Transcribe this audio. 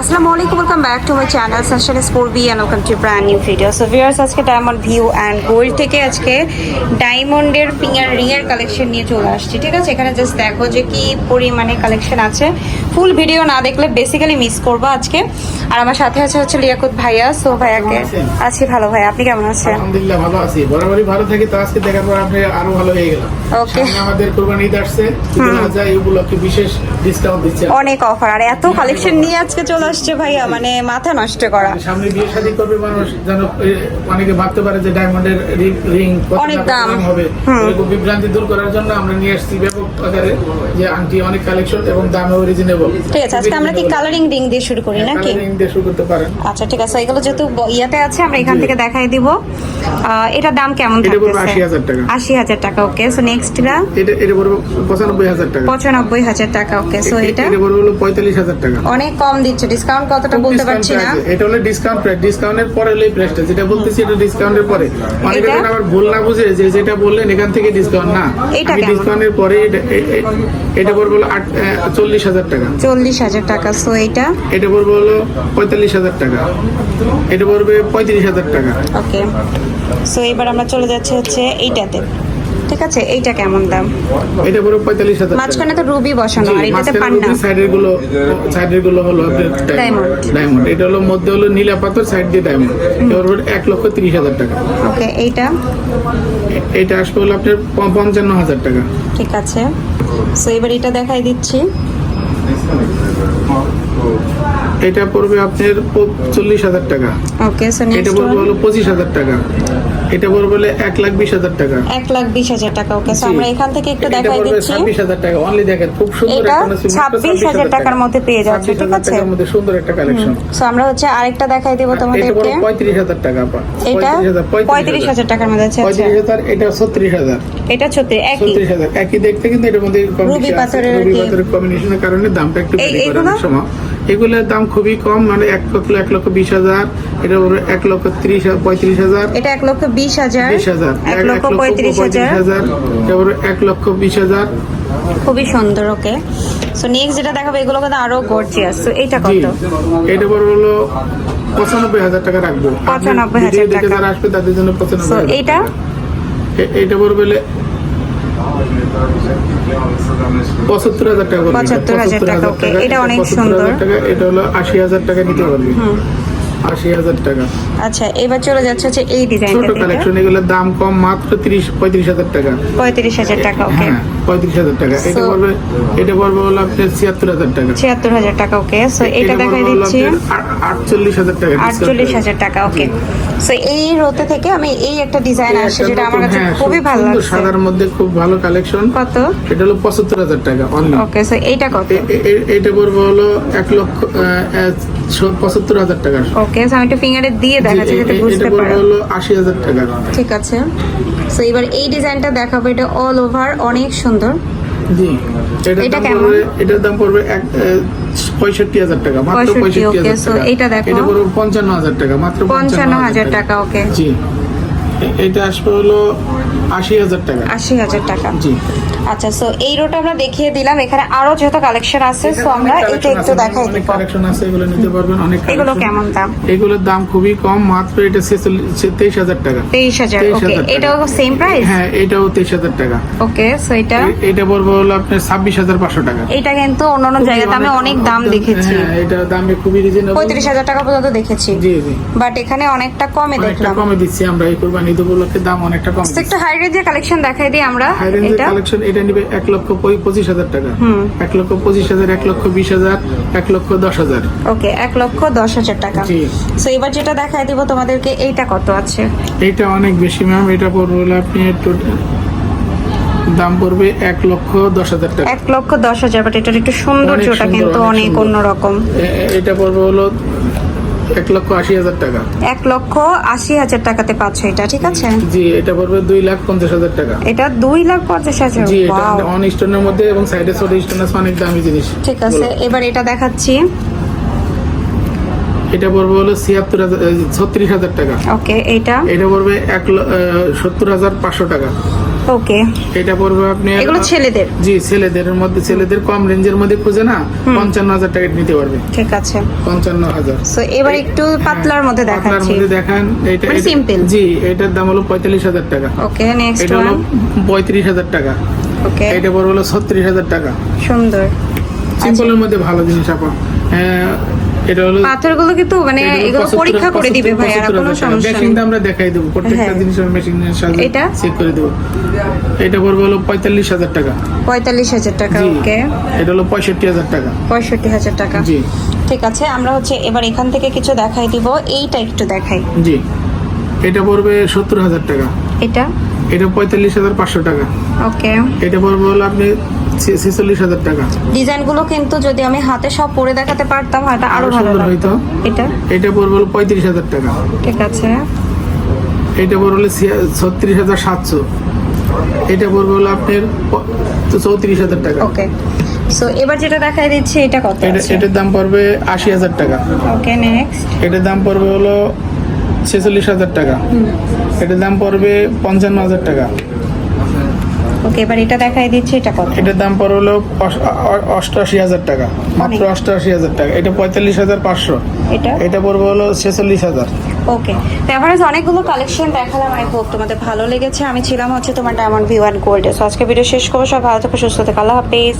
আসসালামু আলাইকুম welcome back to my channel Sunshine Sport B and welcome to brand new video so viewers আজকে diamond view and gold থেকে আজকে ডায়মন্ডের finger রিংয়ের কালেকশন নিয়ে চলে আসছি ঠিক আছে? এখানে জাস্ট দেখো যে কি পরিমাণে কালেকশন আছে। ফুল ভিডিও না দেখলে বেসিক্যালি মিস করব আজকে। আর আমার সাথে আছে হচ্ছে লিয়াকুত ভাইয়া। সো ভাইয়াকে আছি ভালো ভাই আপনি কেমন আছেন? আলহামদুলিল্লাহ ভালো আছি। বরাবরই ভালো থাকি। তো আজকে দেখার পর আপনি আরও ভালো হয়ে গেলাম. সামনে আমাদের কোরবানি ঈদ আসছে। এই উপলক্ষে বিশেষ ডিসকাউন্ট দিচ্ছে। অনেক অফার আর এত কালেকশন নিয়ে আজকে চলে আসছে ভাইয়া মানে মাথা নষ্ট করা। সামনে বিয়ে শাদী করবে মানুষ যেন অনেকে ভাবতে পারে যে ডায়মন্ডের রিং অনেক দাম। হবে। এরকম বিভ্রান্তি দূর করার জন্য আমরা নিয়ে আসছি ব্যাপক আকারে যে আংটি অনেক কালেকশন এবং দামেও রিজনেবল ঠিক আছে আজকে আমরা কি কালারিং রিং দিয়ে শুরু করি নাকি? রিং দিয়ে শুরু করতে পারেন। আচ্ছা ঠিক আছে এগুলো যেহেতু ইয়াতে আছে আমরা এখান থেকে দেখাই দিব। এটার দাম কেমন এটা পড়বে থাকতেছে? 80,000 টাকা। আশি হাজার টাকা ওকে সো নেক্সটটা এটা এটা পড়বে পঁচানব্বই হাজার টাকা। পঁচানব্বই হাজার টাকা ওকে সো এটা? এটা পড়বে হলো পঁয়তাল্লিশ হাজার টাকা। অনেক কম দিচ্ছে ডিসকাউন্ট কতটা বলতে পারছি না। এটা হলো ডিসকাউন্ট প্রাইস ডিসকাউন্টের পরে হলো এই প্রাইসটা যেটা বলতেছি এটা ডিসকাউন্টের পরে। অনেকে এটা? আবার ভুল না বুঝে যে যেটা বললেন এখান থেকে ডিসকাউন্ট না। এটা ডিসকাউন্টের পরে এটা- পড়বে হলো চল্লিশ হাজার টাকা। চল্লিশ হাজার টাকা। সো এটা এটা পড়বে হলো পঁয়তাল্লিশ হাজার টাকা। এটা পড়বে পঁয়ত্রিশ হাজার টাকা। ওকে সো এবার আমরা চলে যাচ্ছি হচ্ছে এইটাতে। ঠিক আছে? এইটা কেমন দাম? এটা পুরো পঁয়তাল্লিশ হাজার টাকা। মাঝখানে তো রুবি বসানো আর এটাতে পান্না। সাইডেরগুলো সাইডেরগুলো হলো Diamond. ডায়মন্ড এটা হলো মধ্যে হলো নীলা পাথর সাইড দিয়ে ডায়মন্ড এবার হলো এক লক্ষ তিরিশ হাজার টাকা। ওকে এইটা? এটা আসবে হলো আপনার প- পঞ্চান্ন হাজার টাকা। ঠিক আছে। সো এবার এটা দেখাই দিচ্ছি। এটা পড়বে আপনার চল্লিশ হাজার টাকা। ওকে এটা পড়বে হলো পঁচিশ হাজার টাকা। এটা পড়বে হলো এক লাখ বিশ হাজার টাকা। এক লাখ বিশ হাজার টাকা ওকে আমরা এখান থেকে একটু দেখাই দিচ্ছি। ছাব্বিশ হাজার টাকা। অনলি দেখেন খুব সুন্দর এটা মাত্র 26,000 টাকার মধ্যে পেয়ে যাচ্ছে, ঠিক আছে? মধ্যে সুন্দর একটা কালেকশন সো আমরা হচ্ছে আরেকটা দেখাই দেবো তোমাদেরকে। পঁয়ত্রিশ হাজার টাকা এটা পঁয়ত্রিশ হাজার টাকার মধ্যে আছে আচ্ছা। পঁয়ত্রিশ হাজার এটা ছত্রিশ হাজার। এটা ছত্রিশ একই। ছত্রিশ হাজার একই দেখতে কিন্তু এটার মধ্যে রুবি পাথরের কম্বিনেশনের কারণে দামটা একটু বেশি করে সময়। এগুলোর দাম খুবই কম মানে এক লক্ষ এক লক্ষ বিশ হাজার এটা এক লক্ষ ত্রিশ হাজার পঁয়ত্রিশ হাজার। এটা এক লক্ষ বিশ হাজার বিশ হাজার এক লক্ষ পঁয়ত্রিশ হাজার। হাজার তারপরে এক লক্ষ বিশ হাজার। খুবই সুন্দর ওকে। সো নেক্সট যেটা দেখাবো এগুলো কিন্তু আরও গর্জিয়াস তো এইটা জি কত? এটা পড়বে হলো পঁচানব্বই হাজার টাকা রাখব। আপনি 95,000 ভিডিও দেখে টাকা। আসবে তাদের জন্য পঁচানব্বই হাজার এইটা? এটা পড়বে হলে পঁচাত্তর হাজার টাকা পড়বে। 75,000 টাকা, এটা অনেক সুন্দর। এটা হলো আশি হাজার টাকা নিতে পারবে। আশি হাজার টাকা। আচ্ছা এবার চলে যাচ্ছে হচ্ছে এই ছোট কালেকশন এগুলোর দাম কম মাত্র তিরিশ পঁয়ত্রিশ হাজার টাকা। পঁয়ত্রিশ হাজার টাকা ওকে। হ্যাঁ হাজার টাকা। এটা পড়বে এটা পড়বে হলো আপনার ছিয়াত্তর হাজার টাকা। ছিয়াত্তর হাজার টাকা ওকে। সো এটা দেখাই দিচ্ছি। আটচল্লিশ হাজার টাকা আটচল্লিশ হাজার টাকা ওকে সো এই রোতে থেকে আমি এই একটা ডিজাইন আসছে যেটা আমার কাছে হ্যাঁ, খুবই ভালো লাগছে। সাদার মধ্যে খুব ভালো কালেকশন কত? এটা হলো পঁচাত্তর হাজার টাকা অনলি ওকে সো এইটা কত? এটা পড়বে হলো এক লক্ষ পঁচাত্তর হাজার টাকা ওকে সো আমি একটু ফিঙ্গারে দিয়ে দেখাচ্ছি যাতে বুঝতে পারো। হলো আশি হাজার টাকা ঠিক আছে। সো এবার এই ডিজাইনটা দেখাবো এটা অল ওভার অনেক সুন্দর। জি। এটা দাম কেমন? পড়বে এটার দাম পড়বে এক পঁয়ষট্টি হাজার টাকা মাত্র পঁয়ষট্টি হাজার টাকা। এটা দেখো। এটা পড়বে পঞ্চান্ন হাজার টাকা মাত্র পঞ্চান্ন হাজার টাকা। ওকে। জি। এটা আসবে হলো আশি হাজার টাকা। আশি হাজার টাকা। জি। আচ্ছা সো এই রোটা আমরা দেখিয়ে দিলাম। এখানে আরও যেহেতু কালেকশন আছে সো আমরা এটা একটু দেখাই দিব। কালেকশন আছে এগুলো নিতে পারবেন অনেক এগুলো কেমন দাম? এগুলোর দাম খুবই কম মাত্র এটা তেইশ হাজার টাকা। তেইশ হাজার 23,000 ওকে এটাও সেম প্রাইস হ্যাঁ এটাও তেইশ হাজার টাকা। ওকে সো এটা? এটা পড়বে হলো আপনার ছাব্বিশ হাজার পাঁচশো টাকা। এটা কিন্তু অন্যান্য জায়গাতে আমি অনেক দাম দেখেছি। হ্যাঁ এটা দামে খুবই রিজনেবল পঁয়ত্রিশ হাজার টাকা পর্যন্ত দেখেছি। জি জি। বাট এখানে অনেকটা কমে অনেকটা কমে দিচ্ছি আমরা এই কোরবানি ঈদ উপলক্ষে দাম অনেকটা কম একটু হাই রেঞ্জের কালেকশন দেখাই দিই আমরা এটা। কালেকশন এটা নিবে এক লক্ষ পঁই- পঁচিশ হাজার টাকা। এক লক্ষ পঁচিশ হাজার এক লক্ষ বিশ হাজার এক লক্ষ দশ হাজার। ওকে এক লক্ষ দশ হাজার টাকা। জি। সো এবার যেটা দেখাই দিব তোমাদেরকে এইটা কত আছে? এটা অনেক বেশি ম্যাম এটা পড়বে হলো আপনি একটু দাম পড়বে এক লক্ষ দশ হাজার টাকা। এক লক্ষ দশ হাজার বাট এটার একটু সৌন্দর্যটা সুন্দর, কিন্তু অনেক। অন্যরকম। এটা পড়বে হলো এক লক্ষ আশি হাজার টাকা। এক লক্ষ আশি হাজার টাকাতে পাচ্ছ এটা ঠিক আছে? জি এটা পড়বে দুই লাখ পঞ্চাশ হাজার টাকা। এটা দুই লাখ পঞ্চাশ হাজার জি এটা অন স্টোনের মধ্যে এবং সাইডে ছোট স্টোন আছে অনেক দামি জিনিস। ঠিক আছে এবার এটা দেখাচ্ছি। এটা পড়বে হলো ছিয়াত্তর হাজার ছত্রিশ হাজার টাকা। ওকে এইটা? এটা পড়বে এক সত্তর হাজার পাঁচশো টাকা। ওকে এটা পড়বে আপনি এগুলো ছেলেদের। জি ছেলেদের মধ্যে ছেলেদের কম রেঞ্জের মধ্যে খুঁজে না পঞ্চান্ন হাজার টাকা নিতে পারবে। ঠিক আছে। পঞ্চান্ন হাজার সো এবার একটু পাতলার মধ্যে দেখাচ্ছি। মধ্যে দেখান। এটা মানে এটা- simple। জি এটার দাম হলো পঁয়তাল্লিশ হাজার টাকা। ওকে নেক্সট এটা হলো পঁয়ত্রিশ হাজার টাকা। ওকে এটা পড়বে হলো ছত্রিশ হাজার টাকা। সুন্দর। সিম্পলের মধ্যে ভালো জিনিস আপা। হ্যাঁ, এটা হলো পাথরগুলো কিন্তু মানে এগুলো পরীক্ষা করে দিবে ভাই আর কোনো সমস্যা মেশিন নেই। দিয়ে আমরা দেখাই দেবো প্রত্যেকটা হ্যাঁ। জিনিসের মেশিনের সাথে এটা? চেক করে দেবো। এটা পড়বে হলো পঁয়তাল্লিশ হাজার টাকা। পঁয়তাল্লিশ হাজার টাকা জি। ওকে। এটা হলো পঁয়ষট্টি হাজার টাকা। পঁয়ষট্টি হাজার টাকা। জি। ঠিক আছে আমরা হচ্ছে এবার এখান থেকে কিছু দেখাই দিব। এইটা একটু দেখাই। জি। এটা পড়বে সত্তর হাজার টাকা। এটা? এটা পঁয়তাল্লিশ হাজার পাঁচশো টাকা। ওকে। এটা পড়বে হলো আপনি ছেচল্লিশ হাজার টাকা। ডিজাইনগুলো কিন্তু যদি আমি হাতে সব পরে দেখাতে পারতাম হয়তো আরও ভালো হইতো। এটা? এটা পড়বে পঁয়ত্রিশ হাজার টাকা। ঠিক আছে। এটা পড়বে ছত্রিশ হাজার সাতশো। এটা পড়বে হলো আপনার চৌত্রিশ হাজার টাকা। ওকে। সো এবার যেটা দেখাই দিচ্ছি এটা কত এটা এটার দাম পড়বে আশি হাজার টাকা। ওকে নেক্সট এটার দাম পড়বে হলো ছেচল্লিশ হাজার টাকা। এটার দাম পড়বে পঞ্চান্ন হাজার টাকা। ওকে এবার এটা দেখাই দিচ্ছি এটা কত? এটার দাম পড়বে হলো অষ্টআশি হাজার টাকা মাত্র। অষ্টআশি হাজার টাকা এটা পঁয়তাল্লিশ হাজার পাঁচশো। এটা? এটা পড়বে হলো ছেচল্লিশ হাজার। ওকে তো এভারেজ অনেকগুলো কালেকশন দেখালাম আই হোপ তোমাদের ভালো লেগেছে। আমি ছিলাম হচ্ছে তোমার ডায়মন্ড ভিউ অ্যান্ড গোল্ডে সো আজকে ভিডিও শেষ করব সব ভালো থেকো সুস্থ থেকো আল্লাহ হাফেজ।